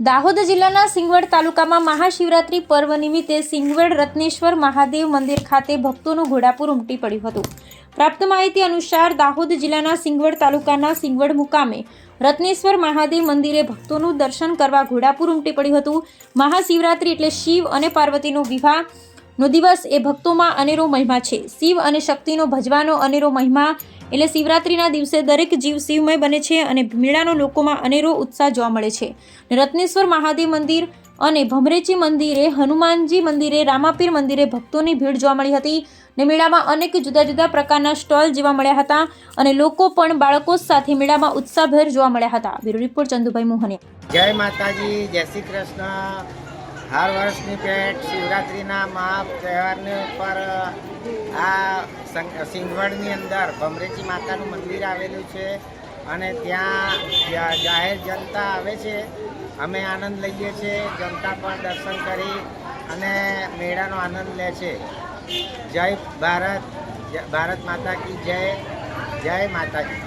દાહોદ જિલ્લાના સિંગવડ તાલુકામાં મહાશિવરાત્રી પર્વ નિમિત્તે સિંગવડ રત્નેશ્વર મહાદેવ મંદિર ખાતે ભક્તોનું ઘોડાપુર ઉમટી પડ્યું હતું. પ્રાપ્ત માહિતી અનુસાર દાહોદ જિલ્લાના સિંગવડ તાલુકાના સિંગવડ મુકામે રત્નેશ્વર મહાદેવ મંદિરે ભક્તોનું દર્શન કરવા ઘોડાપુર ઉમટી પડ્યું હતું. મહાશિવરાત્રી એટલે શિવ અને પાર્વતીનો વિવાહ નો દિવસ એ ભક્તોમાં અનેરો મહિમા છે. શિવ અને શક્તિનો ભજવાનો અનેરો મહિમા એટલે શિવરાત્રિના દિવસે દરેક જીવ શિવમય બને છે અને મેળાનો લોકોમાં અનેરો ઉત્સાહ જોવા મળે છે. રત્નેશ્વર મહાદેવ મંદિર અને ભમરેચી મંદિરે, હનુમાનજી મંદિરે, રામાપીર મંદિરે ભક્તોની ભીડ જોવા મળી હતી ને મેળામાં અનેક જુદા જુદા પ્રકારના સ્ટોલ જોવા મળ્યા હતા અને લોકો પણ બાળકો સાથે મેળામાં ઉત્સાહભેર જોવા મળ્યા હતા. બ્યુરો રિપોર્ટ ચંદુભાઈ મોહને જય માતાજી, જય શ્રી કૃષ્ણ. હર વર્ષની પેટ શિવરાત્રિના મહા તહેવારને ઉપર આ સિંગવડની અંદર ભમરેજી માતાનું મંદિર આવેલું છે અને ત્યાં જાહેર જનતા આવે છે. અમે આનંદ લઈએ છીએ જનતા પણ દર્શન કરી અને મેળાનો આનંદ લે છે. જય ભારત ભારત માતા કી જય જય માતાજી